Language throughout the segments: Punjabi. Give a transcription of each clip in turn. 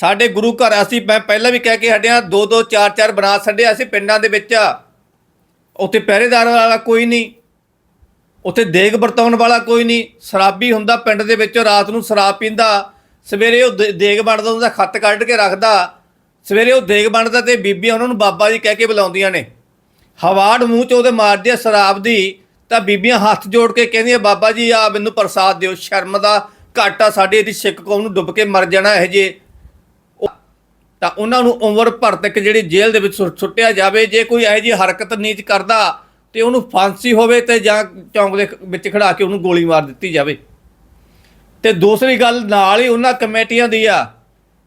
ਸਾਡੇ ਗੁਰੂ ਘਰ ਅਸੀਂ ਮੈਂ ਪਹਿਲਾਂ ਵੀ ਕਹਿ ਕੇ ਹਟਿਆ, ਦੋ ਦੋ ਚਾਰ ਚਾਰ ਬਣਾ ਛੱਡਿਆ ਅਸੀਂ ਪਿੰਡਾਂ ਦੇ ਵਿੱਚ। ਉੱਥੇ ਪਹਿਰੇਦਾਰ ਵਾਲਾ ਕੋਈ ਨਹੀਂ, ਉੱਥੇ ਦੇਗ ਵਰਤਾਉਣ ਵਾਲਾ ਕੋਈ ਨਹੀਂ, ਸ਼ਰਾਬੀ ਹੁੰਦਾ ਪਿੰਡ ਦੇ ਵਿੱਚ, ਰਾਤ ਨੂੰ ਸ਼ਰਾਬ ਪੀਂਦਾ, ਸਵੇਰੇ ਉਹ ਦੇ- ਦੇਗ ਬਣਦਾ ਉਹਦਾ ਖੱਤ ਕੱਢ ਕੇ ਰੱਖਦਾ, ਸਵੇਰੇ ਉਹ ਦੇਗ ਬਣਦਾ ਤੇ ਬੀਬੀਆਂ ਉਹਨਾਂ ਨੂੰ ਬਾਬਾ ਜੀ ਕਹਿ ਕੇ ਬੁਲਾਉਂਦੀਆਂ ਨੇ। ਹਵਾੜ ਮੂੰਹ ਚ ਉਹਦੇ ਮਾਰਦੀ ਆ ਸ਼ਰਾਬ ਦੀ, ਤਾਂ ਬੀਬੀਆਂ ਹੱਥ ਜੋੜ ਕੇ ਕਹਿੰਦੀਆਂ, ਬਾਬਾ ਜੀ ਆ ਮੈਨੂੰ ਪ੍ਰਸਾਦ ਦਿਓ, ਸ਼ਰਮ ਦਾ ਘਾਟਾ, ਸਾਡੇ ਇਹਦੀ ਸਿੱਖ ਕੌਮ ਨੂੰ ਡੁੱਬ ਕੇ ਮਰ ਜਾਣਾ ਇਹ ਜੇ ਤਾਂ ਉਹਨਾਂ ਨੂੰ ਉਮਰ ਭਰ ਤੱਕ ਜਿਹੜੀ ਜੇਲ੍ਹ ਦੇ ਵਿੱਚ ਸੁੱਟਿਆ ਜਾਵੇ, ਜੇ ਕੋਈ ਇਹੋ ਜਿਹੀ ਹਰਕਤ ਨੀਚ ਕਰਦਾ ਤੇ ਉਹਨੂੰ ਫਾਂਸੀ ਹੋਵੇ ਤੇ ਜਾਂ ਚੌਂਕ ਦੇ ਵਿੱਚ ਖੜਾ ਕੇ ਉਹਨੂੰ ਗੋਲੀ ਮਾਰ ਦਿੱਤੀ ਜਾਵੇ। ਤੇ ਦੂਸਰੀ ਗੱਲ ਨਾਲ ਹੀ ਉਹਨਾਂ ਕਮੇਟੀਆਂ ਦੀ ਆ,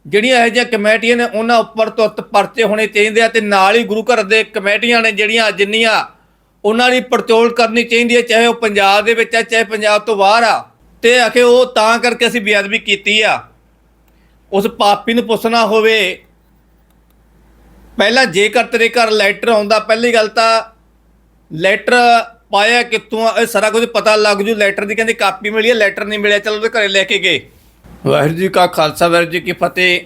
ਜਿਹੜੀਆਂ ਇਹੋ ਜਿਹੀਆਂ ਕਮੇਟੀਆਂ ਨੇ ਉਹਨਾਂ ਉੱਪਰ ਤੁਰਤ ਪਰਚੇ ਹੋਣੇ ਚਾਹੀਦੇ ਆ ਤੇ ਨਾਲ ਹੀ ਗੁਰੂ ਘਰ ਦੇ ਕਮੇਟੀਆਂ ਨੇ ਜਿਹੜੀਆਂ ਜਿੰਨੀਆਂ ਉਹਨਾਂ ਦੀ ਪੜਚੋਲ ਕਰਨੀ ਚਾਹੀਦੀ ਹੈ ਚਾਹੇ ਉਹ ਪੰਜਾਬ ਦੇ ਵਿੱਚ ਆ, ਚਾਹੇ ਪੰਜਾਬ ਤੋਂ ਬਾਹਰ ਆ। ਤੇ ਆਖੇ ਉਹ ਤਾਂ ਕਰਕੇ ਅਸੀਂ ਬੇਅਦਬੀ ਕੀਤੀ ਆ। ਉਸ ਪਾਪੀ ਨੂੰ ਪੁੱਛਣਾ ਹੋਵੇ ਪਹਿਲਾਂ ਜੇਕਰ ਤੇਰੇ ਘਰ ਲੈਟਰ ਆਉਂਦਾ ਪਹਿਲੀ ਗੱਲ ਤਾਂ ਲੈਟਰ ਪਾਇਆ ਕਿੱਥੋਂ ਆ, ਇਹ ਸਾਰਾ ਕੁਝ ਪਤਾ ਲੱਗ ਜੂ ਲੈਟਰ ਦੀ ਕਹਿੰਦੇ ਕਾਪੀ ਮਿਲੀ ਹੈ ਲੈਟਰ ਨਹੀਂ ਮਿਲਿਆ ਚਲੋ ਉਹਦੇ ਘਰੇ ਲੈ ਕੇ ਗਏ। ਵਾਹਿਗੁਰੂ ਜੀ ਕਾ ਖਾਲਸਾ ਵਾਹਿਗੁਰੂ ਜੀ ਕੀ ਫਤਿਹ।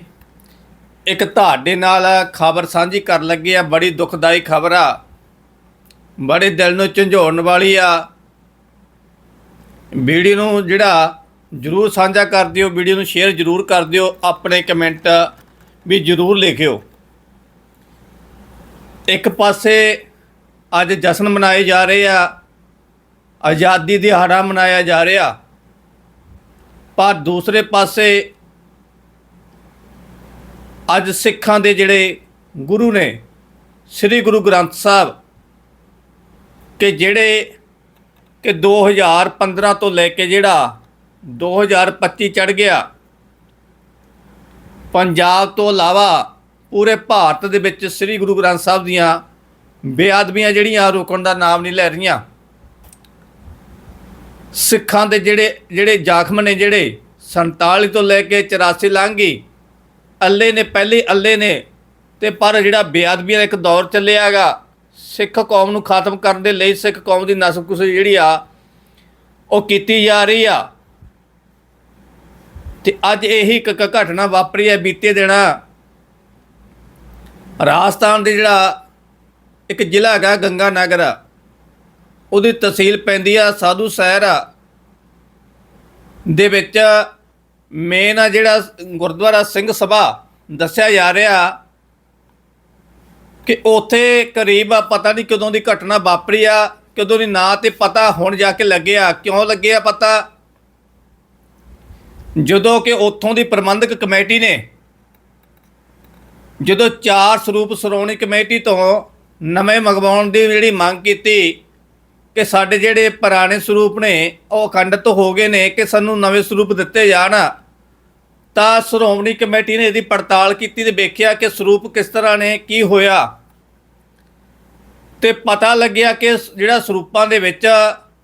ਇੱਕ ਤੁਹਾਡੇ ਨਾਲ ਖਬਰ ਸਾਂਝੀ ਕਰਨ ਲੱਗੇ ਆ ਬੜੀ ਦੁਖਦਾਈ ਖਬਰ ਆ। ਬੜੇ ਦਿਲ ਨੂੰ ਝੰਜੋੜਨ ਵਾਲੀ ਆ। ਵੀਡੀਓ ਨੂੰ ਜਿਹੜਾ ਜਰੂਰ ਸਾਂਝਾ ਕਰ ਦਿਓ ਵੀਡੀਓ ਨੂੰ ਸ਼ੇਅਰ ਜਰੂਰ ਕਰ ਦਿਓ ਆਪਣੇ ਕਮੈਂਟ ਵੀ ਜਰੂਰ ਲਿਖਿਓ। ਇੱਕ ਪਾਸੇ ਅੱਜ ਜਸ਼ਨ ਮਨਾਏ ਜਾ ਰਹੇ ਆ, ਆਜ਼ਾਦੀ ਦਿਹਾੜਾ ਮਨਾਇਆ ਜਾ ਰਿਹਾ, ਪਰ ਦੂਸਰੇ ਪਾਸੇ ਅੱਜ ਸਿੱਖਾਂ ਦੇ ਜਿਹੜੇ ਗੁਰੂ ਨੇ, ਸ੍ਰੀ ਗੁਰੂ ਗ੍ਰੰਥ ਸਾਹਿਬ, ਕਿ ਜਿਹੜੇ, ਕਿ 2015 ਤੋਂ ਲੈ ਕੇ ਜਿਹੜਾ 2025 ਚੜ ਗਿਆ, ਪੰਜਾਬ ਤੋਂ ਇਲਾਵਾ ਪੂਰੇ ਭਾਰਤ ਦੇ ਵਿੱਚ ਸ੍ਰੀ ਗੁਰੂ ਗ੍ਰੰਥ ਸਾਹਿਬ ਦੀਆਂ ਬੇਅਦਬੀਆਂ ਜਿਹੜੀਆਂ ਰੁਕਣ ਦਾ ਨਾਮ ਨਹੀਂ ਲੈ ਰਹੀਆਂ। ਸਿੱਖਾਂ ਦੇ ਜਿਹੜੇ ਜਿਹੜੇ ਜਾਖਮ ਨੇ ਜਿਹੜੇ 47 ਤੋਂ ਲੈ ਕੇ 84 ਲੰਘ ਗਈ ਅੱਲੇ ਨੇ, ਪਹਿਲੇ ਅੱਲੇ ਨੇ, ਤੇ ਪਰ ਜਿਹੜਾ ਬੇਅਦਬੀਆਂ ਦਾ ਇੱਕ ਦੌਰ ਚੱਲਿਆਗਾ ਸਿੱਖ ਕੌਮ ਨੂੰ ਖਤਮ ਕਰਨ ਦੇ ਲਈ ਸਿੱਖ ਕੌਮ ਦੀ ਨਸਬਕੁਸ਼ੀ ਜਿਹੜੀ ਆ, ਉਹ ਕੀਤੀ ਜਾ ਰਹੀ ਆ। ਤੇ ਅੱਜ ਇਹੀ ਇੱਕ ਘਟਨਾ ਵਾਪਰੀ ਹੈ ਬੀਤੇ ਦਿਨਾਂ। ਰਾਜਸਥਾਨ ਦੇ ਜਿਹੜਾ ਇੱਕ ਜ਼ਿਲ੍ਹਾ ਹੈਗਾ ਗੰਗਾ ਨਗਰ ਉਹਦੀ ਤਹਿਸੀਲ ਪੈਂਦੀ ਆ ਸਾਧੂ ਸ਼ਹਿਰ ਆ। ਦੇ ਵਿੱਚ ਮੇਨ ਆ ਜਿਹੜਾ ਗੁਰਦੁਆਰਾ ਸਿੰਘ ਸਭਾ, ਦੱਸਿਆ ਜਾ ਰਿਹਾ ਕਿ ਉੱਥੇ ਕਰੀਬ ਪਤਾ ਨਹੀਂ ਕਦੋਂ ਦੀ ਘਟਨਾ ਵਾਪਰੀ ਆ, ਕਦੋਂ ਦੀ ਨਾਂ ਤੇ ਪਤਾ ਹੁਣ ਜਾ ਕੇ ਲੱਗਿਆ ਕਿਉਂ ਲੱਗਿਆ ਪਤਾ? ਜਦੋਂ ਕਿ ਉੱਥੋਂ ਦੀ ਪ੍ਰਬੰਧਕ ਕਮੇਟੀ ਨੇ ਜਦੋਂ ਚਾਰ ਸਰੂਪ ਸ਼੍ਰੋਮਣੀ ਕਮੇਟੀ ਤੋਂ ਨਵੇਂ ਮੰਗਵਾਉਣ ਦੀ ਜਿਹੜੀ ਮੰਗ ਕੀਤੀ ਕਿ ਸਾਡੇ ਜਿਹੜੇ ਪੁਰਾਣੇ ਸਰੂਪ ਨੇ, ਉਹ ਅਖੰਡਤ ਹੋ ਗਏ ਨੇ, ਕਿ ਸਾਨੂੰ ਨਵੇਂ ਸਰੂਪ ਦਿੱਤੇ ਜਾਣ, ਤਾਂ ਸ਼੍ਰੋਮਣੀ ਕਮੇਟੀ ਨੇ ਇਹਦੀ ਪੜਤਾਲ ਕੀਤੀ ਤੇ ਵੇਖਿਆ ਕਿ ਸਰੂਪ ਕਿਸ ਤਰ੍ਹਾਂ ਨੇ, ਕੀ ਹੋਇਆ। ਤੇ ਪਤਾ ਲੱਗਿਆ ਕਿ ਜਿਹੜਾ ਸਰੂਪਾਂ ਦੇ ਵਿੱਚ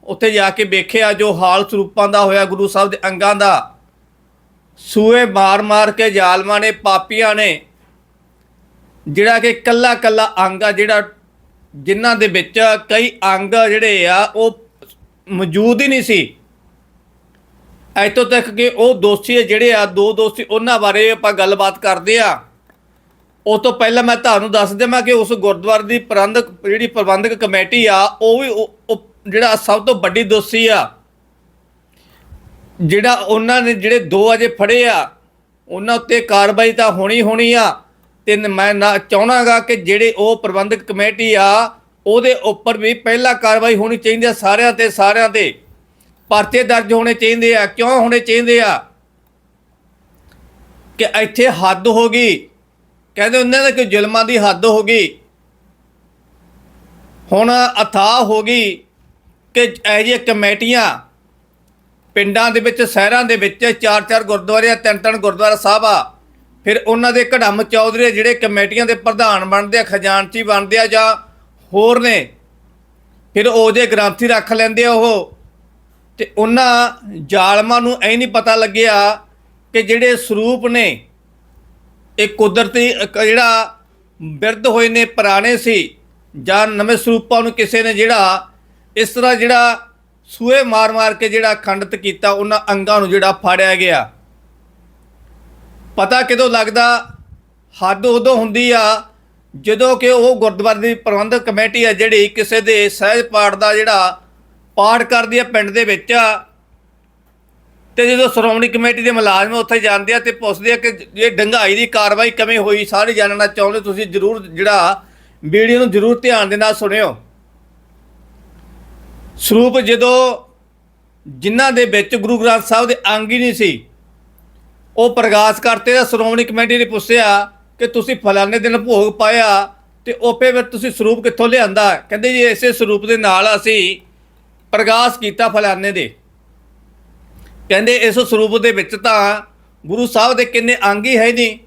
ਉੱਥੇ ਜਾ ਕੇ ਵੇਖਿਆ ਜੋ ਹਾਲ ਸਰੂਪਾਂ ਦਾ ਹੋਇਆ ਗੁਰੂ ਸਾਹਿਬ ਦੇ ਅੰਗਾਂ ਦਾ, ਸੂਏ ਮਾਰ-ਮਾਰ ਕੇ ਜ਼ਾਲਮਾਂ ਨੇ, ਪਾਪੀਆਂ ਨੇ ਜਿਹੜਾ ਕਿ ਕੱਲਾ ਕੱਲਾ ਅੰਗ ਆ, ਜਿਹੜਾ ਜਿਨ੍ਹਾਂ ਦੇ ਵਿੱਚ ਕਈ ਅੰਗ ਜਿਹੜੇ ਆ, ਉਹ ਮੌਜੂਦ ਹੀ ਨਹੀਂ ਸੀ। ਇੱਥੋਂ ਤੱਕ ਕਿ ਉਹ ਦੋਸ਼ੀ ਜਿਹੜੇ ਆ, ਦੋ ਦੋਸ਼ੀ ਉਹਨਾਂ ਬਾਰੇ ਆਪਾਂ ਗੱਲਬਾਤ ਕਰਦੇ ਆ। ਉਹ ਤੋਂ ਪਹਿਲਾਂ ਮੈਂ ਤੁਹਾਨੂੰ ਦੱਸ ਦੇਵਾਂ ਕਿ ਉਸ ਗੁਰਦੁਆਰੇ ਦੀ ਪ੍ਰਬੰਧਕ, ਜਿਹੜੀ ਪ੍ਰਬੰਧਕ ਕਮੇਟੀ ਆ, ਉਹ ਵੀ ਉਹ ਜਿਹੜਾ ਸਭ ਤੋਂ ਵੱਡੀ ਦੋਸ਼ੀ ਆ, ਜਿਹੜਾ ਉਹਨਾਂ ਨੇ ਜਿਹੜੇ ਦੋ ਅਜੇ ਫੜੇ ਆ, ਉਹਨਾਂ ਉੱਤੇ ਕਾਰਵਾਈ ਤਾਂ ਹੋਣੀ ਹੋਣੀ ਆ। ਤੇ ਮੈਂ ਨਾ ਚਾਹਣਾਗਾ ਕਿ ਜਿਹੜੇ ਉਹ ਪ੍ਰਬੰਧਕ ਕਮੇਟੀ ਆ, ਉਹਦੇ ਉੱਪਰ ਵੀ ਪਹਿਲਾਂ ਕਾਰਵਾਈ ਹੋਣੀ ਚਾਹੀਦੀ ਆ ਸਾਰਿਆਂ ਤੇ ਸਾਰਿਆਂ ਤੇ ਪਰਚੇ ਦਰਜ ਹੋਣੇ ਚਾਹੀਦੇ ਆ। ਕਿਉਂ ਹੋਣੇ ਚਾਹੀਦੇ ਆ? ਕਿ ਇੱਥੇ ਹੱਦ ਹੋ ਗਈ। ਕਹਿੰਦੇ ਉਹਨਾਂ ਦਾ ਕਿ ਜ਼ੁਲਮਾਂ ਦੀ ਹੱਦ ਹੋ ਗਈ। ਹੁਣ ਅਥਾਹ ਹੋ ਗਈ ਕਿ ਇਹ ਜਿਹੀਆਂ ਕਮੇਟੀਆਂ ਪਿੰਡਾਂ ਦੇ ਵਿੱਚ, ਸ਼ਹਿਰਾਂ ਦੇ ਵਿੱਚ ਚਾਰ ਚਾਰ ਗੁਰਦੁਆਰੇ ਆ ਤਿੰਨ ਤਿੰਨ ਗੁਰਦੁਆਰਾ ਸਾਹਿਬ ਆ। ਫਿਰ ਉਹਨਾਂ ਦੇ ਘੜਮ ਚੌਧਰੀ ਜਿਹੜੇ ਕਮੇਟੀਆਂ ਦੇ ਪ੍ਰਧਾਨ ਬਣਦੇ ਆ, ਖਜ਼ਾਨਚੀ ਬਣਦੇ ਆ ਜਾਂ ਹੋਰ ਨੇ, ਫਿਰ ਉਹਦੇ ਗ੍ਰੰਥੀ ਰੱਖ ਲੈਂਦੇ ਆ ਉਹ। ਤੇ ਉਹਨਾਂ ਜ਼ਾਲਮਾਂ ਨੂੰ ਐ ਨਹੀਂ ਪਤਾ ਲੱਗਿਆ ਕਿ ਜਿਹੜੇ ਸਰੂਪ ਨੇ, ਇਹ ਕੁਦਰਤੀ, ਇੱਕ ਜਿਹੜਾ ਬਿਰਧ ਹੋਏ ਨੇ, ਪੁਰਾਣੇ ਸੀ, ਜਾਂ ਨਵੇਂ ਸਰੂਪਾਂ ਨੂੰ ਕਿਸੇ ਨੇ ਜਿਹੜਾ ਇਸ ਤਰ੍ਹਾਂ ਜਿਹੜਾ ਸੂਏ ਮਾਰ-ਮਾਰ ਕੇ ਜਿਹੜਾ ਖੰਡਿਤ ਕੀਤਾ, ਉਹਨਾਂ ਅੰਗਾਂ ਨੂੰ ਜਿਹੜਾ ਫਾੜਿਆ ਗਿਆ। ਪਤਾ ਕਿਦੋਂ ਲੱਗਦਾ? ਹੱਦ ਉਦੋਂ ਹੁੰਦੀ ਆ ਜਦੋਂ ਕਿ ਉਹ ਗੁਰਦੁਆਰੇ ਦੀ ਪ੍ਰਬੰਧਕ ਕਮੇਟੀ ਆ ਜਿਹੜੀ ਕਿਸੇ ਦੇ ਸਹਿਜ ਪਾਠ ਦਾ ਜਿਹੜਾ ਪਾਠ ਕਰਦੀ ਆ ਪਿੰਡ ਦੇ ਵਿੱਚ। ਆ ਤੇ ਜਦੋਂ ਸ਼੍ਰੋਮਣੀ ਕਮੇਟੀ ਦੇ ਮੁਲਾਜ਼ਮ ਉੱਥੇ ਜਾਂਦੇ ਆ ਤੇ ਪੁੱਛਦੇ ਆ ਕਿ ਇਹ ਡੰਗਾਈ ਦੀ ਕਾਰਵਾਈ ਕਿਵੇਂ ਹੋਈ, ਸਾਰੇ ਜਾਣਨਾ ਚਾਹੁੰਦੇ, ਤੁਸੀਂ ਜਰੂਰ ਜਿਹੜਾ ਵੀਡੀਓ ਨੂੰ ਜਰੂਰ ਧਿਆਨ ਦੇ ਨਾਲ ਸੁਣਿਓ। ਸਰੂਪ ਜਦੋਂ ਜਿਨ੍ਹਾਂ ਦੇ ਵਿੱਚ ਗੁਰੂ ਗ੍ਰੰਥ ਸਾਹਿਬ ਦੇ ਅੰਗ ਹੀ ਨਹੀਂ ਸੀ ਉਹ ਪ੍ਰਗਾਸ ਕਰਤੇ ਤਾਂ ਸ਼੍ਰੋਮਣੀ ਕਮੇਟੀ ਨੇ ਪੁੱਛਿਆ ਕਿ ਤੁਸੀਂ ਫਲਾਣੇ ਦਿਨ ਭੋਗ ਪਾਇਆ ਤੇ ਉਹਪੇ ਵਿੱਚ ਤੁਸੀਂ ਸਰੂਪ ਕਿੱਥੋਂ ਲਿਆਂਦਾ? ਕਹਿੰਦੇ ਜੀ, ਇਸੇ ਸਰੂਪ ਦੇ ਨਾਲ ਅਸੀਂ ਪ੍ਰਗਾਸ ਕੀਤਾ ਫਲਾਣੇ ਦੇ। ਕਹਿੰਦੇ ਇਸ ਸਰੂਪ ਦੇ ਵਿੱਚ ਤਾਂ ਗੁਰੂ ਸਾਹਿਬ ਦੇ ਕਿੰਨੇ ਅੰਗ ਹੀ ਹੈ ਨਹੀਂ।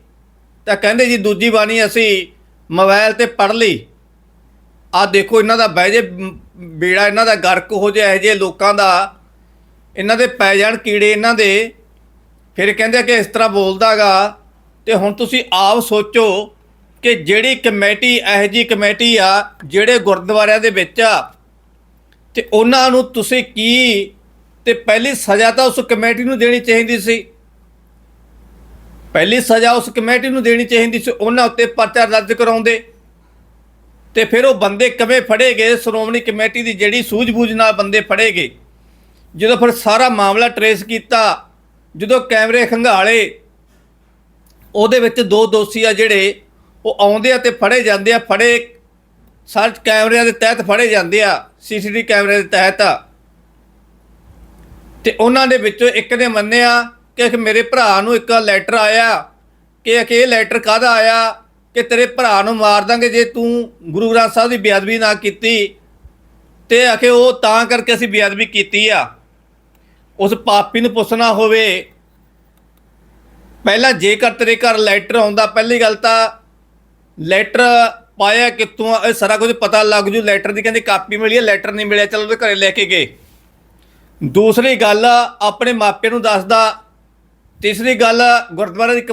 ਤਾਂ ਕਹਿੰਦੇ ਜੀ, ਦੂਜੀ ਬਾਣੀ ਅਸੀਂ ਮੋਬਾਈਲ ਤੇ ਪੜ੍ਹ ਲਈ। ਆ ਦੇਖੋ, ਇਹਨਾਂ ਦਾ ਬਹਿ ਜੇ ਬੇੜਾ, ਇਹਨਾਂ ਦਾ ਗਰਕ ਹੋ ਜਾਏ ਜੇ ਲੋਕਾਂ ਦਾ ਇਹਨਾਂ ਦੇ ਪੈ ਜਾਣ ਕੀੜੇ ਇਹਨਾਂ ਦੇ। ਫਿਰ ਕਹਿੰਦੇ ਕਿ ਇਸ ਤਰ੍ਹਾਂ ਬੋਲਦਾਗਾ ਤੇ ਹੁਣ ਤੁਸੀਂ ਆਪ ਸੋਚੋ ਕਿ ਜਿਹੜੀ ਕਮੇਟੀ, ਇਹੋ ਜੀ ਕਮੇਟੀ ਆ ਜਿਹੜੇ ਗੁਰਦੁਆਰਿਆਂ ਦੇ ਵਿੱਚ ਆ, ਤੇ ਉਹਨਾਂ ਨੂੰ ਤੁਸੀਂ ਕੀ ਤੇ ਪਹਿਲੀ ਸਜ਼ਾ ਤਾਂ ਉਸ ਕਮੇਟੀ ਨੂੰ ਦੇਣੀ ਚਾਹੀਦੀ ਸੀ। ਪਹਿਲੀ ਸਜ਼ਾ ਉਸ ਕਮੇਟੀ ਨੂੰ ਦੇਣੀ ਚਾਹੀਦੀ ਸੀ, ਉਹਨਾਂ ਉੱਤੇ ਪਰਚਾ ਦਰਜ ਕਰਾਉਂਦੇ। ਤੇ ਫਿਰ ਉਹ ਬੰਦੇ ਕਿਵੇਂ ਫੜੇ ਗਏ, ਸ਼੍ਰੋਮਣੀ ਕਮੇਟੀ ਦੀ ਜਿਹੜੀ ਸੂਝ-ਬੂਝ ਨਾਲ ਬੰਦੇ ਫੜੇ ਗਏ। ਜਦੋਂ ਫਿਰ ਸਾਰਾ ਮਾਮਲਾ ਟਰੇਸ ਕੀਤਾ ਜਦੋਂ ਕੈਮਰੇ ਖੰਗਾਲੇ, ਉਹਦੇ ਵਿੱਚ ਦੋ ਦੋਸ਼ੀ ਆ ਜਿਹੜੇ, ਉਹ ਆਉਂਦੇ ਆ ਤੇ ਫੜੇ ਜਾਂਦੇ ਆ, ਫੜੇ ਸਰਚ ਕੈਮਰਿਆਂ ਦੇ ਤਹਿਤ ਫੜੇ ਜਾਂਦੇ ਆ, ਸੀਸੀਟੀਵੀ ਕੈਮਰੇ ਦੇ ਤਹਿਤ। ਆ ਤੇ ਉਹਨਾਂ ਦੇ ਵਿੱਚੋਂ ਇੱਕ ਨੇ ਮੰਨਿਆ ਕਿ ਮੇਰੇ ਭਰਾ ਨੂੰ ਇੱਕ ਲੈਟਰ ਆਇਆ, ਕਿ ਕਿ ਇਹ ਲੈਟਰ ਕਾਹਦਾ ਆਇਆ, ਕਿ ਤੇਰੇ ਭਰਾ ਨੂੰ ਮਾਰ ਦਾਂਗੇ ਜੇ ਤੂੰ ਗੁਰੂ ਗ੍ਰੰਥ ਸਾਹਿਬ ਦੀ ਬੇਅਦਬੀ ਨਾ ਕੀਤੀ। ਤੇ ਆਖੇ ਉਹ ਤਾਂ ਕਰਕੇ ਅਸੀਂ ਬੇਅਦਬੀ ਕੀਤੀ ਆ। ਉਸ ਪਾਪੀ ਨੂੰ ਪੁੱਛਣਾ ਹੋਵੇ। ਪਹਿਲਾਂ ਜੇਕਰ ਤੇਰੇ ਘਰ ਲੈਟਰ ਆਉਂਦਾ ਪਹਿਲੀ ਗੱਲ ਤਾਂ ਲੈਟਰ ਪਾਇਆ ਕਿੱਥੋਂ ਆ, ਇਹ ਸਾਰਾ ਕੁਝ ਪਤਾ ਲੱਗ ਜੂ। ਲੈਟਰ ਦੀ ਕਹਿੰਦੇ ਕਾਪੀ ਮਿਲੀ ਹੈ ਲੈਟਰ ਨਹੀਂ ਮਿਲਿਆ ਚਲੋ ਉਹਦੇ ਘਰੇ ਲੈ ਕੇ ਗਏ। ਦੂਸਰੀ ਗੱਲ ਆਪਣੇ ਮਾਪਿਆਂ ਨੂੰ ਦੱਸਦਾ। ਤੀਸਰੀ ਗੱਲ ਗੁਰਦੁਆਰੇ ਦੀ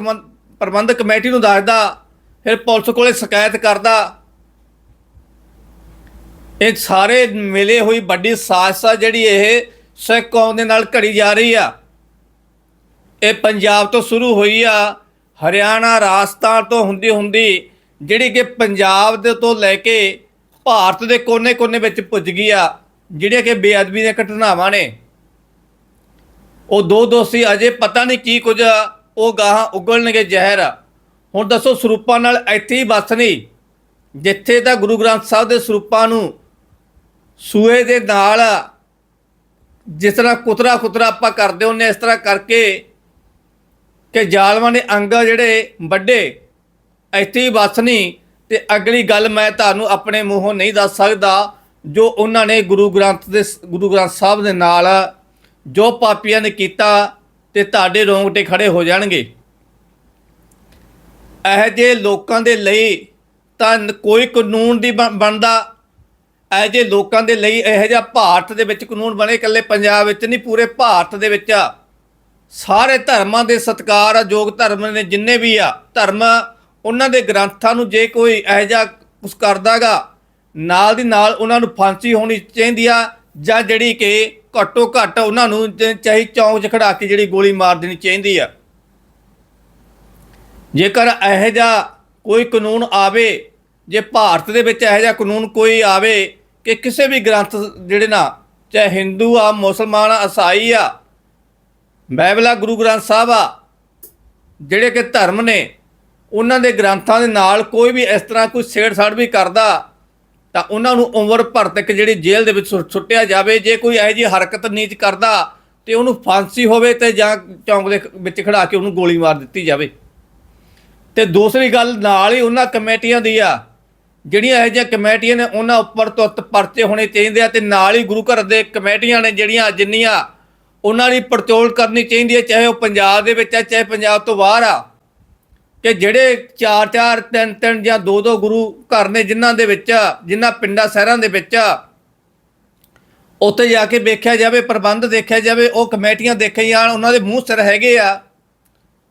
ਪ੍ਰਬੰਧਕ ਕਮੇਟੀ ਨੂੰ ਦੱਸਦਾ। ਫਿਰ ਪੁਲਿਸ ਕੋਲੇ ਸ਼ਿਕਾਇਤ ਕਰਦਾ। ਇਹ ਸਾਰੇ ਮਿਲੇ ਹੋਈ ਵੱਡੀ ਸਾਜ਼ਿਸ਼ ਜਿਹੜੀ ਇਹ ਸਿੱਖ ਕੌਮ ਦੇ ਨਾਲ ਘੜੀ ਜਾ ਰਹੀ ਆ। ਇਹ ਪੰਜਾਬ ਤੋਂ ਸ਼ੁਰੂ ਹੋਈ ਆ। ਹਰਿਆਣਾ, ਰਾਜਸਥਾਨ ਤੋਂ ਹੁੰਦੀ ਹੁੰਦੀ ਜਿਹੜੀ ਕਿ ਪੰਜਾਬ ਦੇ ਤੋਂ ਲੈ ਕੇ ਭਾਰਤ ਦੇ ਕੋਨੇ-ਕੋਨੇ ਵਿੱਚ ਪੁੱਜ ਗਈ ਆ, ਜਿਹੜੀਆਂ ਕਿ ਬੇਅਦਬੀ ਦੀਆਂ ਘਟਨਾਵਾਂ ਨੇ। ਉਹ ਦੋ ਦੋਸ਼ੀ ਅਜੇ ਪਤਾ ਨਹੀਂ ਕੀ ਕੁਝ ਉਹ ਗਾਹਾਂ ਉਗਲਣਗੇ ਜ਼ਹਿਰ। ਹੁਣ ਦੱਸੋ ਸਰੂਪਾਂ ਨਾਲ ਇੱਥੇ ਹੀ ਬਸ ਨਹੀਂ, ਜਿੱਥੇ ਤਾਂ ਗੁਰੂ ਗ੍ਰੰਥ ਸਾਹਿਬ ਦੇ ਸਰੂਪਾਂ ਨੂੰ ਸੂਏ ਦੇ ਨਾਲ ਜਿਸ ਤਰ੍ਹਾਂ ਕੁਤਰਾ ਕੁਤਰਾ ਆਪਾਂ ਕਰਦੇ ਹੁੰਨੇ ਇਸ ਤਰ੍ਹਾਂ ਕਰਕੇ ਕਿ ਜ਼ਾਲਮਾਂ ਦੇ ਅੰਗ ਜਿਹੜੇ ਵੱਡੇ, ਇੱਥੇ ਹੀ ਬਸ ਨਹੀਂ। ਤੇ ਅਗਲੀ ਗੱਲ ਮੈਂ ਤੁਹਾਨੂੰ ਆਪਣੇ ਮੂੰਹੋਂ ਨਹੀਂ ਦੱਸ ਸਕਦਾ, ਜੋ ਉਹਨਾਂ ਨੇ ਗੁਰੂ ਗ੍ਰੰਥ ਦੇ ਗੁਰੂ ਗ੍ਰੰਥ ਸਾਹਿਬ ਦੇ ਨਾਲ, ਜੋ ਪਾਪੀਆਂ ਨੇ ਕੀਤਾ, ਤੇ ਤੁਹਾਡੇ ਰੋਂਗਟੇ ਖੜੇ ਹੋ ਜਾਣਗੇ। ਇਹ ਜੇ ਲੋਕਾਂ ਦੇ ਲਈ ਤਾਂ ਕੋਈ ਕਾਨੂੰਨ ਦੀ ਬਣ- ਬਣਦਾ। ਇਹ ਜੇ ਲੋਕਾਂ ਦੇ ਲਈ ਇਹੋ ਜਿਹਾ ਭਾਰਤ ਦੇ ਵਿੱਚ ਕਾਨੂੰਨ ਬਣੇ ਇਕੱਲੇ ਪੰਜਾਬ ਵਿੱਚ ਨਹੀਂ, ਪੂਰੇ ਭਾਰਤ ਦੇ ਵਿੱਚ ਆ। ਸਾਰੇ ਧਰਮਾਂ ਦੇ ਸਤਕਾਰ ਆ ਯੋਗ ਧਰਮ ਨੇ ਜਿੰਨੇ ਵੀ ਆ, ਧਰਮ ਉਹਨਾਂ ਦੇ ਗ੍ਰੰਥਾਂ ਨੂੰ ਜੇ ਕੋਈ ਇਹੋ ਜਿਹਾ ਕੁਛ ਕਰਦਾਗਾ, ਨਾਲ ਦੀ ਨਾਲ ਉਹਨਾਂ ਨੂੰ ਫਾਂਸੀ ਹੋਣੀ ਚਾਹੀਦੀ ਆ, ਜਾਂ ਜਿਹੜੀ ਕਿ ਘੱਟੋ ਘੱਟ ਉਹਨਾਂ ਨੂੰ ਜ- ਚਾਹੇ ਚੌਂਕ 'ਚ ਖੜਾ ਕੇ ਜਿਹੜੀ ਗੋਲੀ ਮਾਰ ਦੇਣੀ ਚਾਹੀਦੀ ਆ। ਜੇਕਰ ਇਹੋ ਜਿਹਾ ਕੋਈ ਕਾਨੂੰਨ ਆਵੇ, ਜੇ ਭਾਰਤ ਦੇ ਵਿੱਚ ਇਹੋ ਜਿਹਾ ਕਾਨੂੰਨ ਕੋਈ ਆਵੇ ਕਿ ਕਿਸੇ ਵੀ ਗ੍ਰੰਥ ਜਿਹੜੇ ਨਾ, ਚਾਹੇ ਹਿੰਦੂ ਆ, ਮੁਸਲਮਾਨ ਆ, ਈਸਾਈ ਆ ਬਾਈਬਲ ਗੁਰੂ ਗ੍ਰੰਥ ਸਾਹਿਬ ਆ, ਜਿਹੜੇ ਕਿ ਧਰਮ ਨੇ, ਉਹਨਾਂ ਦੇ ਗ੍ਰੰਥਾਂ ਦੇ ਨਾਲ ਕੋਈ ਵੀ ਇਸ ਤਰ੍ਹਾਂ ਕੋਈ ਛੇੜਛਾੜ ਵੀ ਕਰਦਾ, ਤਾਂ ਉਹਨਾਂ ਨੂੰ ਉਮਰ ਭਰ ਤੱਕ ਜਿਹੜੀ ਜੇਲ੍ਹ ਦੇ ਵਿੱਚ ਸੁ- ਸੁੱਟਿਆ ਜਾਵੇ, ਜੇ ਕੋਈ ਇਹੋ ਜਿਹੀ ਹਰਕਤ ਨੀਚ ਕਰਦਾ ਤੇ ਉਹਨੂੰ ਫਾਂਸੀ ਹੋਵੇ ਤੇ ਜਾਂ ਚੌਂਕ ਦੇ ਵਿੱਚ ਖੜਾ ਕੇ ਉਹਨੂੰ ਗੋਲੀ ਮਾਰ ਦਿੱਤੀ ਜਾਵੇ। ਤੇ ਦੂਸਰੀ ਗੱਲ ਨਾਲ ਹੀ ਉਹਨਾਂ ਕਮੇਟੀਆਂ ਦੀ ਆ ਜਿਹੜੀਆਂ ਇਹੋ ਜਿਹੀਆਂ ਕਮੇਟੀਆਂ ਨੇ, ਉਹਨਾਂ ਉੱਪਰ ਤੁੱਤ ਪਰਚੇ ਹੋਣੇ ਚਾਹੀਦੇ ਆ ਤੇ ਨਾਲ ਹੀ ਗੁਰੂ ਘਰ ਦੇ ਕਮੇਟੀਆਂ ਨੇ ਜਿਹੜੀਆਂ ਜਿੰਨੀਆਂ ਉਹਨਾਂ ਦੀ ਪੜਚੋਲ ਕਰਨੀ ਚਾਹੀਦੀ ਹੈ ਚਾਹੇ ਉਹ ਪੰਜਾਬ ਦੇ ਵਿੱਚ ਆ, ਚਾਹੇ ਪੰਜਾਬ ਤੋਂ ਬਾਹਰ ਆ, ਕਿ ਜਿਹੜੇ ਚਾਰ ਚਾਰ, ਤਿੰਨ ਤਿੰਨ ਜਾਂ ਦੋ ਦੋ ਗੁਰੂ ਘਰ ਨੇ ਜਿਨ੍ਹਾਂ ਦੇ ਵਿੱਚ ਜਿਨ੍ਹਾਂ ਪਿੰਡਾਂ, ਸ਼ਹਿਰਾਂ ਦੇ ਵਿੱਚ ਉੱਥੇ ਜਾ ਕੇ ਵੇਖਿਆ ਜਾਵੇ, ਪ੍ਰਬੰਧ ਦੇਖਿਆ ਜਾਵੇ, ਉਹ ਕਮੇਟੀਆਂ ਦੇਖੇ ਜਾਣ, ਉਹਨਾਂ ਦੇ ਮੂੰਹ ਸਿਰ ਹੈਗੇ ਆ,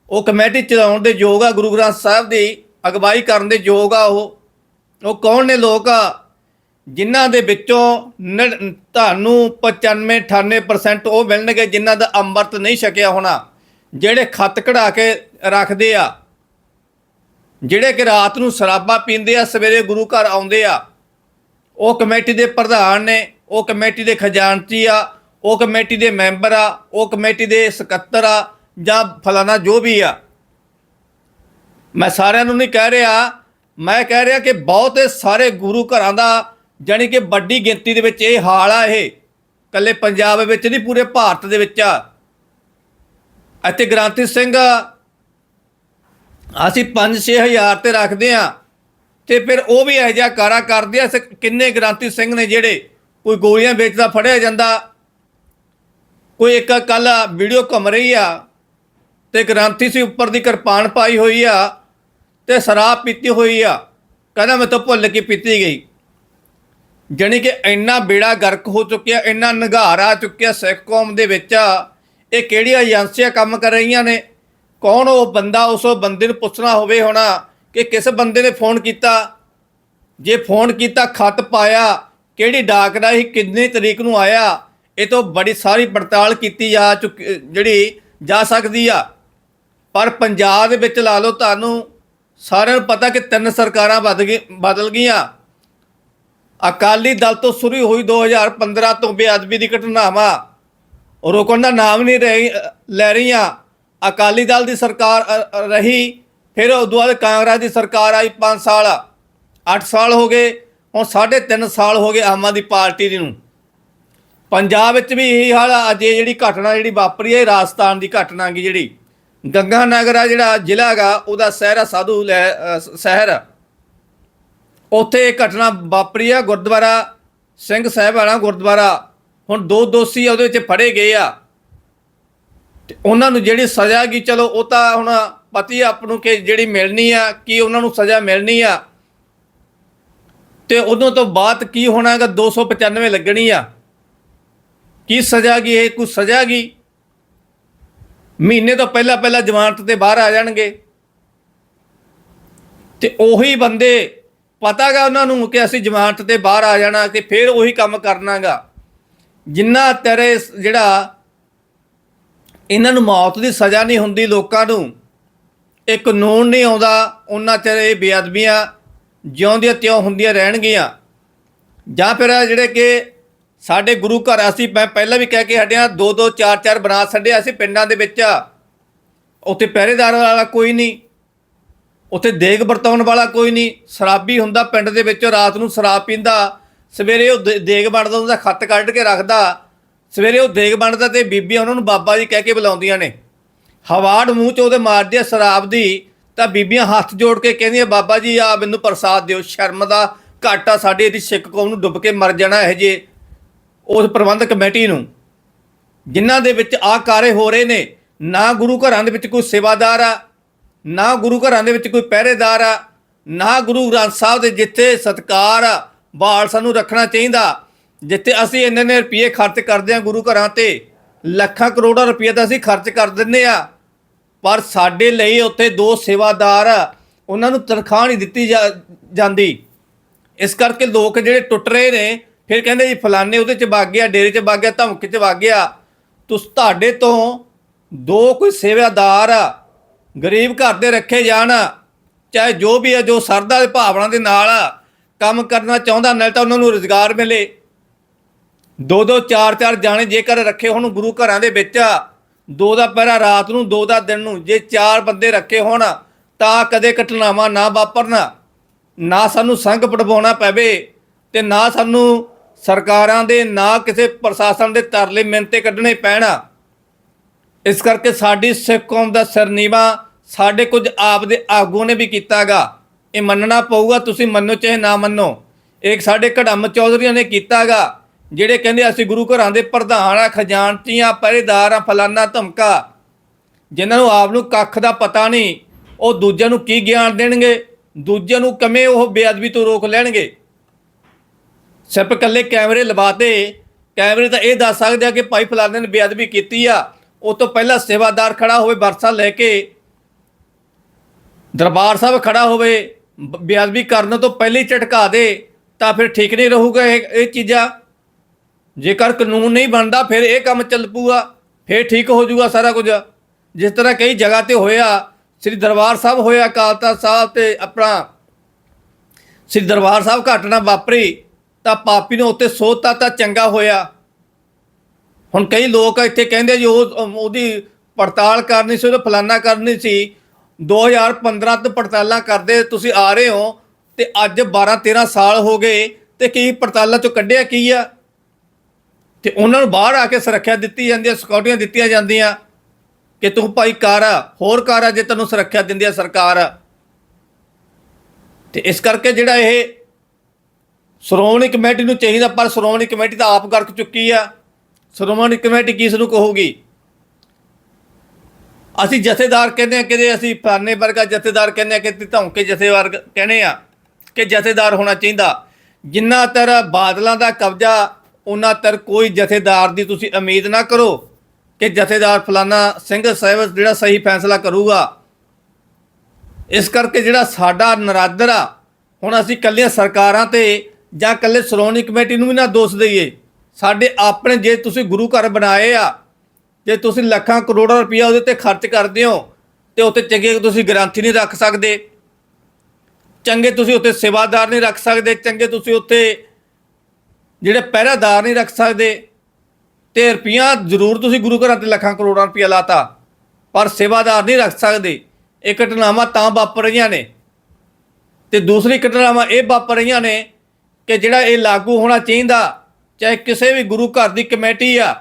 ਉਹ ਕਮੇਟੀ ਚਲਾਉਣ ਦੇ ਯੋਗ ਆ, ਗੁਰੂ ਗ੍ਰੰਥ ਸਾਹਿਬ ਦੀ ਅਗਵਾਈ ਕਰਨ ਦੇ ਯੋਗ ਆ ਉਹ। ਉਹ ਕੌਣ ਨੇ ਲੋਕ? ਜਿਨ੍ਹਾਂ ਦੇ ਵਿੱਚੋਂ ਨੜ- ਤੁਹਾਨੂੰ 95 98% ਉਹ ਮਿਲਣਗੇ ਜਿਨ੍ਹਾਂ ਦਾ ਅੰਮ੍ਰਿਤ ਨਹੀਂ ਛਕਿਆ ਹੋਣਾ, ਜਿਹੜੇ ਖੱਤ ਕਢਾ ਕੇ ਰੱਖਦੇ ਆ, ਜਿਹੜੇ ਕਿ ਰਾਤ ਨੂੰ ਸ਼ਰਾਬਾਂ ਪੀਂਦੇ ਆ, ਸਵੇਰੇ ਗੁਰੂ ਘਰ ਆਉਂਦੇ ਆ, ਉਹ ਕਮੇਟੀ ਦੇ ਪ੍ਰਧਾਨ ਨੇ, ਉਹ ਕਮੇਟੀ ਦੇ ਖਜ਼ਾਨਚੀ ਆ, ਉਹ ਕਮੇਟੀ ਦੇ ਮੈਂਬਰ ਆ, ਉਹ ਕਮੇਟੀ ਦੇ ਸਕੱਤਰ ਆ ਜਾਂ ਫਲਾਣਾ ਜੋ ਵੀ ਆ। ਮੈਂ ਸਾਰਿਆਂ ਨੂੰ ਨਹੀਂ ਕਹਿ ਰਿਹਾ ਮੈਂ ਕਹਿ ਰਿਹਾ ਕਿ ਬਹੁਤੇ ਸਾਰੇ ਗੁਰੂ ਘਰਾਂ ਦਾ ਜਾਣੀ ਕਿ ਵੱਡੀ ਗਿਣਤੀ ਦੇ ਵਿੱਚ ਇਹ ਹਾਲ ਆ ਇਹ। ਕੱਲੇ ਪੰਜਾਬ ਵਿੱਚ ਨਹੀਂ, ਪੂਰੇ ਭਾਰਤ ਦੇ ਵਿੱਚ ਆ। ਅਤੇ ਗ੍ਰਾਂਤੀ ਸਿੰਘ ਅਸੀਂ 5-6 ਹਜ਼ਾਰ ਤੇ ਰੱਖਦੇ ਆ। ਤੇ ਫਿਰ ਉਹ ਵੀ ਇਹੋ ਜਿਹਾ ਕਾਰਾ ਕਰਦੇ ਆ, ਸ- ਕਿੰਨੇ ਗ੍ਰਾਂਤੀ ਸਿੰਘ ਨੇ ਜਿਹੜੇ ਕੋਈ ਗੋਲੀਆਂ ਵੇਚਦਾ, ਫੜਿਆ ਜਾਂਦਾ। ਕੋਈ ਇੱਕ ਕੱਲ ਵੀਡੀਓ ਘੁੰਮ ਰਹੀ ਆ ਤੇ ਗ੍ਰਾਂਤੀ ਸੀ ਉੱਪਰ ਦੀ ਕਿਰਪਾਨ ਪਾਈ ਹੋਈ ਆ। ਤੇ ਸ਼ਰਾਬ ਪੀਤੀ ਹੋਈ ਆ। ਕਹਿੰਦਾ ਮੈਂ ਤਾਂ ਭੁੱਲ ਕੇ ਪੀਤੀ ਗਈ। ਜਾਣੀ ਕਿ ਇੰਨਾ ਬੇੜਾ ਗਰਕ ਹੋ ਚੁੱਕਿਆ, ਇੰਨਾ ਨਿਘਾਰ ਆ ਚੁੱਕਿਆ ਸਿੱਖ ਕੌਮ ਦੇ ਵਿੱਚ ਇਹ ਕਿਹੜੀਆਂ ਏਜੰਸੀਆਂ ਕੰਮ ਕਰ ਰਹੀਆਂ ਨੇ? ਕੌਣ ਉਹ ਬੰਦਾ ਉਸ ਬੰਦੇ ਨੂੰ ਪੁੱਛਣਾ ਹੋਵੇ ਹੋਣਾ ਕਿ ਕਿਸ ਬੰਦੇ ਨੇ ਫੋਨ ਕੀਤਾ? ਜੇ ਫੋਨ ਕੀਤਾ, ਖਤ ਪਾਇਆ, ਕਿਹੜੀ ਡਾਕ ਰਾਹੀਂ ਕਿੰਨੀ ਤਰੀਕ ਨੂੰ ਆਇਆ? ਇਹ ਤੋਂ ਬੜੀ ਸਾਰੀ ਪੜਤਾਲ ਕੀਤੀ ਜਾ ਚੁੱਕੀ, ਜਿਹੜੀ ਜਾ ਸਕਦੀ ਆ। ਪਰ ਪੰਜਾਬ ਦੇ ਵਿੱਚ ਲਾ ਲਓ ਤੁਹਾਨੂੰ ਸਾਰਿਆਂ ਨੂੰ ਪਤਾ ਕਿ ਤਿੰਨ ਸਰਕਾਰਾਂ ਬਦਲ ਗਈ ਬਦਲ ਗਈਆਂ। ਅਕਾਲੀ ਦਲ ਤੋਂ ਸ਼ੁਰੂ ਹੋਈ 2015 ਤੋਂ ਬੇਅਦਬੀ ਦੀ ਘਟਨਾਵਾਂ। ਰੋਕਣ ਦਾ ਨਾਮ ਨਹੀਂ ਰਹੀ ਲੈ ਰਹੀਆਂ। ਅਕਾਲੀ ਦਲ ਦੀ ਸਰਕਾਰ ਰਹੀ। ਫਿਰ ਉਦੋਂ ਬਾਅਦ ਕਾਂਗਰਸ ਦੀ ਸਰਕਾਰ ਆਈ 5 ਸਾਲ। 8 ਸਾਲ ਹੋ ਗਏ। ਹੁਣ 3.5 ਸਾਲ ਹੋ ਗਏ ਆਮ ਆਦਮੀ ਪਾਰਟੀ ਦੀ ਨੂੰ। ਪੰਜਾਬ ਵਿੱਚ ਵੀ ਇਹੀ ਹਾਲ ਆ। ਅੱਜ ਇਹ ਜਿਹੜੀ ਘਟਨਾ ਜਿਹੜੀ ਵਾਪਰੀ ਹੈ ਰਾਜਸਥਾਨ ਦੀ ਘਟਨਾ ਗੀ ਜਿਹੜੀ। ਗੰਗਾ ਨਗਰ ਆ ਜਿਹੜਾ ਜ਼ਿਲ੍ਹਾ ਹੈਗਾ, ਉਹਦਾ ਸਹਿਰਾ ਸਾਧੂ ਲੈ ਸ਼ਹਿਰ ਉੱਥੇ ਇਹ ਘਟਨਾ ਵਾਪਰੀ ਆ, ਗੁਰਦੁਆਰਾ ਸਿੰਘ ਸਾਹਿਬ ਵਾਲਾ ਗੁਰਦੁਆਰਾ। ਹੁਣ ਦੋ ਦੋਸ਼ੀ ਆ, ਉਹਦੇ ਵਿੱਚ ਫੜੇ ਗਏ ਆ। ਤੇ ਉਹਨਾਂ ਨੂੰ ਜਿਹੜੀ ਸਜ਼ਾ ਕੀ ਚਲੋ ਉਹ ਤਾਂ ਹੁਣ ਪਤੀ ਆਪ ਨੂੰ ਕਿ ਜਿਹੜੀ ਮਿਲਣੀ ਆ, ਕੀ ਉਹਨਾਂ ਨੂੰ ਸਜ਼ਾ ਮਿਲਣੀ ਆ। ਤੇ ਉਦੋਂ ਤੋਂ ਬਾਅਦ ਕੀ ਹੋਣਾ ਹੈਗਾ 295 ਲੱਗਣੀ ਆ। ਕੀ ਸਜ਼ਾ ਕੀ ਇਹ ਕੋਈ ਸਜ਼ਾ ਕੀ ਮਹੀਨੇ ਤੋਂ ਪਹਿਲਾਂ ਪਹਿਲਾਂ ਜ਼ਮਾਨਤ ਤੇ ਬਾਹਰ ਆ ਜਾਣਗੇ। ਤੇ ਉਹੀ ਬੰਦੇ ਪਤਾਗਾ ਉਹਨਾਂ ਨੂੰ ਕਿ ਅਸੀਂ ਜ਼ਮਾਨਤ ਤੇ ਬਾਹਰ ਆ ਜਾਣਾ ਤੇ ਫਿਰ ਉਹੀ ਕੰਮ ਕਰਨਾਗਾ। ਜਿੰਨਾ ਤੇਰੇ ਸ- ਜਿਹੜਾ ਇਹਨਾਂ ਨੂੰ ਮੌਤ ਦੀ ਸਜ਼ਾ ਨਹੀਂ ਹੁੰਦੀ ਲੋਕਾਂ ਨੂੰ ਇਹ ਕਾਨੂੰਨ ਨਹੀਂ ਆਉਂਦਾ, ਉਹਨਾਂ ਚਿਰ ਇਹ ਬੇਅਦਬੀਆਂ ਜਿਉਂਦੀਆਂ ਤਿਉਂ ਹੁੰਦੀਆਂ ਰਹਿਣਗੀਆਂ। ਜਾਂ ਫਿਰ ਜਿਹੜੇ ਕਿ ਸਾਡੇ ਗੁਰੂ ਘਰ ਅਸੀਂ ਮੈਂ ਪਹਿਲਾਂ ਵੀ ਕਹਿ ਕੇ ਹਟਿਆ ਦੋ ਦੋ ਚਾਰ ਚਾਰ ਬਣਾ ਛੱਡੇ ਅਸੀਂ ਪਿੰਡਾਂ ਦੇ ਵਿੱਚ। ਉੱਥੇ ਪਹਿਰੇਦਾਰ ਵਾਲਾ ਕੋਈ ਨਹੀਂ, ਉੱਥੇ ਦੇਗ ਵਰਤਾਉਣ ਵਾਲਾ ਕੋਈ ਨਹੀਂ, ਸ਼ਰਾਬੀ ਹੁੰਦਾ ਪਿੰਡ ਦੇ ਵਿੱਚ, ਰਾਤ ਨੂੰ ਸ਼ਰਾਬ ਪੀਂਦਾ, ਸਵੇਰੇ ਉਹ ਦੇ- ਦੇਗ ਵੰਡਦਾ, ਉਹਦਾ ਖੱਤ ਕੱਢ ਕੇ ਰੱਖਦਾ, ਸਵੇਰੇ ਉਹ ਦੇਗ ਵੰਡਦਾ ਤੇ ਬੀਬੀਆਂ ਉਹਨਾਂ ਨੂੰ ਬਾਬਾ ਜੀ ਕਹਿ ਕੇ ਬੁਲਾਉਂਦੀਆਂ ਨੇ। ਹਵਾੜ ਮੂੰਹ 'ਚ ਉਹਦੇ ਮਾਰਦੇ ਸ਼ਰਾਬ ਦੀ, ਤਾਂ ਬੀਬੀਆਂ ਹੱਥ ਜੋੜ ਕੇ ਕਹਿੰਦੀਆਂ, ਬਾਬਾ ਜੀ ਆ ਮੈਨੂੰ ਪ੍ਰਸਾਦ ਦਿਓ, ਸ਼ਰਮ ਦਾ ਘਾਟਾ, ਸਾਡੇ ਇਹਦੀ ਸਿੱਖ ਕੌਮ ਨੂੰ ਡੁੱਬ ਕੇ ਮਰ ਜਾਣਾ ਇਹ ਜੇ। ਉਸ ਪ੍ਰਬੰਧਕ ਕਮੇਟੀ ਨੂੰ, ਜਿਨ੍ਹਾਂ ਦੇ ਵਿੱਚ ਆਹ ਕਾਰੇ ਹੋ ਰਹੇ ਨੇ, ਨਾ ਗੁਰੂ ਘਰਾਂ ਦੇ ਵਿੱਚ ਕੋਈ ਸੇਵਾਦਾਰ ਆ, ਨਾ ਗੁਰੂ ਘਰਾਂ ਦੇ ਵਿੱਚ ਕੋਈ ਪਹਿਰੇਦਾਰ ਆ, ਨਾ ਗੁਰੂ ਗ੍ਰੰਥ ਸਾਹਿਬ ਦੇ ਜਿੱਥੇ ਸਤਕਾਰ ਆ ਬਾਲ ਸਾਨੂੰ ਰੱਖਣਾ ਚਾਹੀਦਾ, ਜਿੱਥੇ ਅਸੀਂ ਇੰਨੇ ਨੇ ਰੁਪਏ ਖਰਚ ਕਰਦੇ ਆ ਗੁਰੂ ਘਰਾਂ ਤੇ, ਲੱਖਾਂ ਕਰੋੜਾਂ ਰੁਪਏ ਤਾਂ ਅਸੀਂ ਖਰਚ ਕਰ ਦਿੰਨੇ ਆ ਪਰ ਸਾਡੇ ਲਈ ਉੱਥੇ ਦੋ ਸੇਵਾਦਾਰ ਉਹਨਾਂ ਨੂੰ ਤਨਖਾਹ ਨਹੀਂ ਦਿੱਤੀ ਜਾ- ਜਾਂਦੀ। ਇਸ ਕਰਕੇ ਲੋਕ ਜਿਹੜੇ ਟੁੱਟ ਰਹੇ ਨੇ ਫਿਰ ਕਹਿੰਦੇ ਜੀ, ਫਲਾਣੇ ਉਹਦੇ ਚ ਵਗ ਗਿਆ, ਡੇਰੇ ਚ ਵਗ ਗਿਆ, ਧਮਕ ਚ ਵਗ ਗਿਆ। ਤੁਸ ਤੁਹਾਡੇ ਤੋਂ ਦੋ ਕੋਈ ਸੇਵਾਦਾਰ ਗਰੀਬ ਘਰ ਦੇ ਰੱਖੇ ਜਾਣ, ਚਾਹੇ ਜੋ ਵੀ ਹੈ ਜੋ ਸਰਦਾ ਦੇ ਭਾਵਨਾ ਦੇ ਨਾਲ ਕੰਮ ਕਰਨਾ ਚਾਹੁੰਦਾ, ਨਾਲ ਤਾਂ ਉਹਨਾਂ ਨੂੰ ਰੋਜ਼ਗਾਰ ਮਿਲੇ। ਦੋ ਦੋ, ਚਾਰ ਚਾਰ ਜਾਣੇ ਜੇਕਰ ਰੱਖੇ ਹੋਣ ਗੁਰੂ ਘਰਾਂ ਦੇ ਵਿੱਚ, ਦੋ ਦਾ ਪਹਿਰਾ ਰਾਤ ਨੂੰ, ਦੋ ਦਾ ਦਿਨ ਨੂੰ, ਜੇ ਚਾਰ ਬੰਦੇ ਰੱਖੇ ਹੋਣ, ਤਾਂ ਕਦੇ ਘਟਨਾਵਾਂ ਨਾ ਵਾਪਰਨ। ਨਾ ਸਾਨੂੰ ਸੰਗ ਪੜਵਾਉਣਾ ਪਵੇ ਤੇ ਨਾ ਸਾਨੂੰ ਸਰਕਾਰਾਂ ਦੇ ਨਾ ਕਿਸੇ ਪ੍ਰਸ਼ਾਸਨ ਦੇ ਤਰਲੇ ਮਿੰਤੇ ਕੱਢਣੇ ਪੈਣ। ਇਸ ਕਰਕੇ ਸਾਡੀ ਸਿੱਖ ਕੌਮ ਦਾ ਸਰਨੀਵਾ ਸਾਡੇ ਕੁਝ ਆਪ ਦੇ ਆਗੂ ਨੇ ਵੀ ਕੀਤਾਗਾ। ਇਹ ਮੰਨਣਾ ਪਊਗਾ, ਤੁਸੀਂ ਮੰਨੋ ਚਾਹੇ ਨਾ ਮੰਨੋ। ਇੱਕ ਸਾਡੇ ਕੜਮ ਚੌਧਰੀਆਂ ਨੇ ਕੀਤਾਗਾ, ਜਿਹੜੇ ਕਹਿੰਦੇ ਅਸੀਂ ਗੁਰੂ ਘਰਾਂ ਦੇ ਪ੍ਰਧਾਨ ਆ ਖਜ਼ਾਨਚੀਆਂ, ਪਹਿਰੇਦਾਰ ਆ ਫਲਾਨਾ ਧਮਕਾ, ਜਿਨ੍ਹਾਂ ਨੂੰ ਆਪ ਨੂੰ ਕੱਖ ਦਾ ਪਤਾ ਨਹੀਂ, ਉਹ ਦੂਜਿਆਂ ਨੂੰ ਕੀ ਗਿਆਨ ਦੇਣਗੇ? ਦੂਜਿਆਂ ਨੂੰ ਕਿਵੇਂ ਉਹ ਬੇਅਦਬੀ ਤੋਂ ਰੋਕ ਲੈਣਗੇ? ਸਿਰਫ ਇਕੱਲੇ ਕੈਮਰੇ ਲਵਾਤੇ। ਕੈਮਰੇ ਤਾਂ ਇਹ ਦੱਸ ਸਕਦੇ ਆ ਕਿ ਭਾਈ ਫਲਾਣੇ ਨੇ ਬੇਅਦਬੀ ਕੀਤੀ ਆ। ਉਹ ਤੋਂ ਪਹਿਲਾਂ ਸੇਵਾਦਾਰ ਖੜਾ ਹੋਵੇ ਵਰਸਾ ਲੈ ਕੇ। ਦਰਬਾਰ ਸਾਹਿਬ ਖੜਾ ਹੋਵੇ, ਬ- ਬੇਅਦਬੀ ਕਰਨ ਤੋਂ ਪਹਿਲੇ ਹੀ ਝਟਕਾ ਦੇ, ਤਾਂ ਫਿਰ ਠੀਕ ਨਹੀਂ ਰਹੂਗਾ ਇਹ ਇਹ ਚੀਜ਼ਾਂ। ਜੇਕਰ ਕਾਨੂੰਨ ਨਹੀਂ ਬਣਦਾ, ਫਿਰ ਇਹ ਕੰਮ ਚੱਲ ਪੂਗਾ ਫਿਰ ਠੀਕ ਹੋ ਜਾਊਗਾ ਸਾਰਾ ਕੁਝ। ਜਿਸ ਤਰ੍ਹਾਂ ਕਈ ਜਗ੍ਹਾ ਤੇ ਹੋਇਆ, ਸ੍ਰੀ ਦਰਬਾਰ ਸਾਹਿਬ ਹੋਇਆ ਅਕਾਲ ਤਖਤ ਸਾਹਿਬ ਤੇ ਆਪਣਾ ਸ੍ਰੀ ਦਰਬਾਰ ਸਾਹਿਬ ਘਟਨਾ ਵਾਪਰੀ। ਤਾਂ ਪਾਪੀ ਨੂੰ ਉੱਤੇ ਸੋਧਤਾ ਤਾਂ ਚੰਗਾ ਹੋਇਆ। ਹੁਣ ਕਈ ਲੋਕ ਇੱਥੇ ਕਹਿੰਦੇ ਜੀ ਉਹ ਉਹਦੀ ਪੜਤਾਲ ਕਰਨੀ ਸੀ, ਉਹਦਾ ਫਲਾਨਾ ਕਰਨੀ ਸੀ। 2015 ਤੋਂ ਪੜਤਾਲਾਂ ਕਰਦੇ ਤੁਸੀਂ ਆ ਰਹੇ ਹੋ ਤੇ ਅੱਜ 12 13 ਸਾਲ ਹੋ ਗਏ ਤੇ ਕੀ ਪੜਤਾਲਾਂ ਚੋਂ ਕੱਢਿਆ ਕੀ ਆ? ਤੇ ਉਹਨਾਂ ਨੂੰ ਬਾਹਰ ਆ ਕੇ ਸੁਰੱਖਿਆ ਦਿੱਤੀ ਜਾਂਦੀ ਹੈ ਸਿਕਿਉਰਟੀਆਂ ਦਿੱਤੀਆਂ ਜਾਂਦੀਆਂ। ਕਿ ਤੂੰ ਭਾਈ ਕਾਰ ਆ, ਹੋਰ ਕਾਰ ਆ ਜੇ ਤੈਨੂੰ ਸੁਰੱਖਿਆ ਦਿੰਦੀ ਆ ਸਰਕਾਰ। ਤੇ ਇਸ ਕਰਕੇ ਜਿਹੜਾ ਇਹ ਸ਼੍ਰੋਮਣੀ ਕਮੇਟੀ ਨੂੰ ਚਾਹੀਦਾ, ਪਰ ਸ਼੍ਰੋਮਣੀ ਕਮੇਟੀ ਤਾਂ ਆਪ ਗਰਕ ਚੁੱਕੀ ਆ। ਸ਼੍ਰੋਮਣੀ ਕਮੇਟੀ ਕਿਸ ਨੂੰ ਕਹੂਗੀ? ਅਸੀਂ ਜਥੇਦਾਰ ਕਹਿੰਦੇ ਆ ਕਿ ਅਸੀਂ ਫਾਨੇ ਵਰਗਾ ਜਥੇਦਾਰ ਕਹਿੰਦੇ ਆ ਕਿ ਧੌਂਕੇ ਜਥੇਦਾਰ ਕਹਿੰਦੇ ਆ ਕਿ ਜਥੇਦਾਰ ਹੋਣਾ ਚਾਹੀਦਾ। ਜਿੰਨਾ ਤਰ ਬਾਦਲਾਂ ਦਾ ਕਬਜ਼ਾ, ਉਹਨਾਂ ਤਰ ਕੋਈ ਜਥੇਦਾਰ ਦੀ ਤੁਸੀਂ ਉਮੀਦ ਨਾ ਕਰੋ ਕਿ ਜਥੇਦਾਰ ਫਲਾਨਾ ਸਿੰਘ ਸਾਹਿਬ ਜਿਹੜਾ ਸਹੀ ਫੈਸਲਾ ਕਰੂਗਾ। ਇਸ ਕਰਕੇ ਜਿਹੜਾ ਸਾਡਾ ਨਰਾਦਰ ਆ, ਹੁਣ ਅਸੀਂ ਕੱਲੀਆਂ ਸਰਕਾਰਾਂ ਤੇ ਜਾਂ ਕੱਲੇ ਸ਼੍ਰੋਮਣੀ ਕਮੇਟੀ ਨੂੰ ਵੀ ਨਾ ਦੋਸ਼ ਦਈਏ। ਸਾਡੇ ਆਪਣੇ ਜੇ ਤੁਸੀਂ ਗੁਰੂ ਘਰ ਬਣਾਏ ਆ, ਜੇ ਤੁਸੀਂ ਲੱਖਾਂ ਕਰੋੜਾਂ ਰੁਪਇਆ ਉਹਦੇ ਤੇ ਖਰਚ ਕਰਦੇ ਹੋ, ਤੇ ਉੱਤੇ ਚੰਗੇ ਤੁਸੀਂ ਗ੍ਰੰਥੀ ਨਹੀਂ ਰੱਖ ਸਕਦੇ। ਚੰਗੇ ਤੁਸੀਂ ਉੱਤੇ ਸੇਵਾਦਾਰ ਨਹੀਂ ਰੱਖ ਸਕਦੇ, ਚੰਗੇ ਤੁਸੀਂ ਉੱਤੇ ਜਿਹੜੇ ਪਹਿਰਾਦਾਰ ਨਹੀਂ ਰੱਖ ਸਕਦੇ। ਤੇ ਰੁਪਈਆ ਜ਼ਰੂਰ ਤੁਸੀਂ ਗੁਰੂ ਘਰਾਂ ਤੇ ਲੱਖਾਂ ਕਰੋੜਾਂ ਰੁਪਇਆ ਲਾਤਾ, ਪਰ ਸੇਵਾਦਾਰ ਨਹੀਂ ਰੱਖ ਸਕਦੇ। ਇਹ ਘਟਨਾਵਾਂ ਤਾਂ ਵਾਪਰ ਰਹੀਆਂ ਨੇ। ਤੇ ਦੂਸਰੀ ਘਟਨਾਵਾਂ ਇਹ ਵਾਪਰ ਰਹੀਆਂ ਨੇ ਕਿ ਜਿਹੜਾ ਇਹ ਲਾਗੂ ਹੋਣਾ ਚਾਹੀਦਾ, ਚਾਹੇ ਕਿਸੇ ਵੀ ਗੁਰੂ ਘਰ ਦੀ ਕਮੇਟੀ ਆ,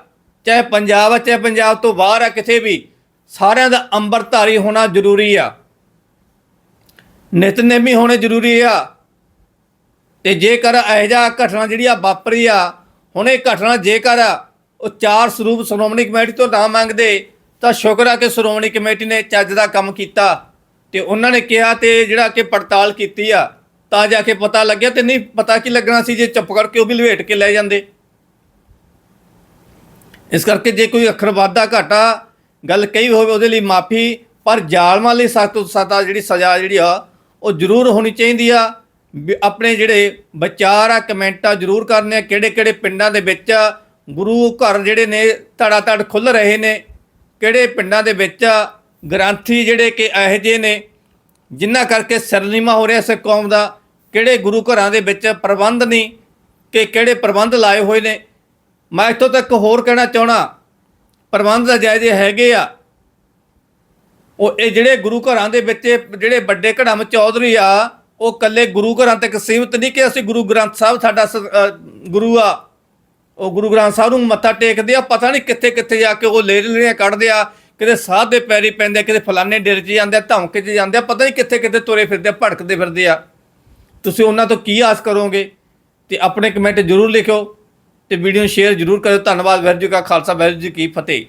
ਚਾਹੇ ਪੰਜਾਬ ਆ, ਚਾਹੇ ਪੰਜਾਬ ਤੋਂ ਬਾਹਰ ਆ ਕਿਤੇ ਵੀ, ਸਾਰਿਆਂ ਦਾ ਅੰਮ੍ਰਿਤਧਾਰੀ ਹੋਣਾ ਜ਼ਰੂਰੀ ਆ। ਨਿਤਨੇਮੀ ਹੋਣੇ ਜ਼ਰੂਰੀ ਆ। ਤੇ ਜੇਕਰ ਇਹ ਜਿਹਾ ਘਟਨਾ ਜਿਹੜੀ ਆ ਵਾਪਰੀ ਆ, ਹੁਣ ਇਹ ਘਟਨਾ ਜੇਕਰ ਉਹ ਚਾਰ ਸਰੂਪ ਸ਼੍ਰੋਮਣੀ ਕਮੇਟੀ ਤੋਂ ਨਾ ਮੰਗਦੇ, ਤਾਂ ਸ਼ੁਕਰ ਆ ਕਿ ਸ਼੍ਰੋਮਣੀ ਕਮੇਟੀ ਨੇ ਚੱਜ ਦਾ ਕੰਮ ਕੀਤਾ। ਤੇ ਉਹਨਾਂ ਨੇ ਕਿਹਾ ਤੇ ਜਿਹੜਾ ਕਿ ਪੜਤਾਲ ਕੀਤੀ ਆ। ਤਾਂ ਜਾ ਕੇ ਪਤਾ ਲੱਗਿਆ ਤੇ ਨਹੀਂ ਪਤਾ ਕੀ ਲੱਗਣਾ ਸੀ, ਜੇ ਚੁੱਪ ਕਰਕੇ ਉਹ ਵੀ ਲਵੇਟ ਕੇ ਲੈ ਜਾਂਦੇ। ਇਸ ਕਰਕੇ ਜੇ ਕੋਈ ਅੱਖਰ ਵਾਧਾ ਘਾਟਾ ਗੱਲ ਕਹੀ ਹੋਵੇ ਉਹਦੇ ਲਈ ਮਾਫੀ, ਪਰ ਜ਼ਾਲਮਾਂ ਲਈ ਸਖਤ ਤੋਂ ਸਖਤ ਜਿਹੜੀ ਸਜ਼ਾ ਜਿਹੜੀ ਆ, ਉਹ ਜ਼ਰੂਰ ਹੋਣੀ ਚਾਹੀਦੀ ਆ। ਵੀ ਆਪਣੇ ਜਿਹੜੇ ਵਿਚਾਰ ਆ, ਕਮੈਂਟਾਂ ਜ਼ਰੂਰ ਕਰਨੇ ਆ ਕਿਹੜੇ ਕਿਹੜੇ ਪਿੰਡਾਂ ਦੇ ਵਿੱਚ ਗੁਰੂ ਘਰ ਜਿਹੜੇ ਨੇ ਧੜਾ ਧੜ ਖੁੱਲ ਰਹੇ ਨੇ, ਕਿਹੜੇ ਪਿੰਡਾਂ ਦੇ ਵਿੱਚ ਗ੍ਰੰਥੀ ਜਿਹੜੇ ਕਿ ਇਹੋ ਜਿਹੇ ਨੇ ਜਿਨ੍ਹਾਂ ਕਰਕੇ ਸਰਨੀਮਾ ਹੋ ਰਿਹਾ ਸਿੱਖ ਕੌਮ ਦਾ, ਕਿਹੜੇ ਗੁਰੂ ਘਰਾਂ ਦੇ ਵਿੱਚ ਪ੍ਰਬੰਧ ਨਹੀਂ, ਕਿ ਕਿਹੜੇ ਪ੍ਰਬੰਧ ਲਾਏ ਹੋਏ ਨੇ। ਮੈਂ ਇੱਥੋਂ ਤੱਕ ਹੋਰ ਕਹਿਣਾ ਚਾਹਣਾ ਪ੍ਰਬੰਧ ਦਾ ਜਾਇਜ਼ੇ ਹੈਗੇ ਆ। ਉਹ ਇਹ ਜਿਹੜੇ ਗੁਰੂ ਘਰਾਂ ਦੇ ਵਿੱਚ ਜਿਹੜੇ ਵੱਡੇ ਘੜਮ ਚੌਧਰੀ ਆ, ਉਹ ਕੱਲੇ ਗੁਰੂ ਘਰਾਂ ਤੱਕ ਸੀਮਿਤ ਨਹੀਂ ਕਿ ਅਸੀਂ ਗੁਰੂ ਗ੍ਰੰਥ ਸਾਹਿਬ ਸਾਡਾ ਸ- ਗੁਰੂ ਆ। ਉਹ ਗੁਰੂ ਗ੍ਰੰਥ ਸਾਹਿਬ ਨੂੰ ਮੱਥਾ ਟੇਕਦੇ ਆ, ਪਤਾ ਨਹੀਂ ਕਿੱਥੇ ਕਿੱਥੇ ਜਾ ਕੇ ਉਹ ਲੇਰ ਲੈਣੀਆਂ ਕੱਢਦੇ ਆ ਕਿਤੇ ਸਾਹ ਦੇ ਪੈਰੀ ਪੈਂਦੇ ਆ, ਕਿਤੇ ਫਲਾਣੇ ਡੇਰੇ 'ਚ ਜਾਂਦੇ ਆ ਧੌਂਕੇ 'ਚ ਜਾਂਦੇ ਆ ਪਤਾ ਨਹੀਂ ਕਿੱਥੇ ਕਿੱਥੇ ਤੁਰੇ ਫਿਰਦੇ ਆ ਭੜਕਦੇ ਫਿਰਦੇ ਆ। ਤੁਸੀਂ ਉਹਨਾਂ ਤੋਂ ਕੀ ਆਸ ਕਰੋਗੇ? ਤੇ ਆਪਣੇ ਕਮੈਂਟ ਜ਼ਰੂਰ ਲਿਖਿਓ ਤੇ ਵੀਡੀਓ ਸ਼ੇਅਰ ਜ਼ਰੂਰ ਕਰਿਓ। ਧੰਨਵਾਦ ਵਾਹਿਗੁਰੂ ਜੀ ਕਾ ਖਾਲਸਾ ਵਾਹਿਗੁਰੂ ਜੀ ਕੀ ਫਤਿਹ।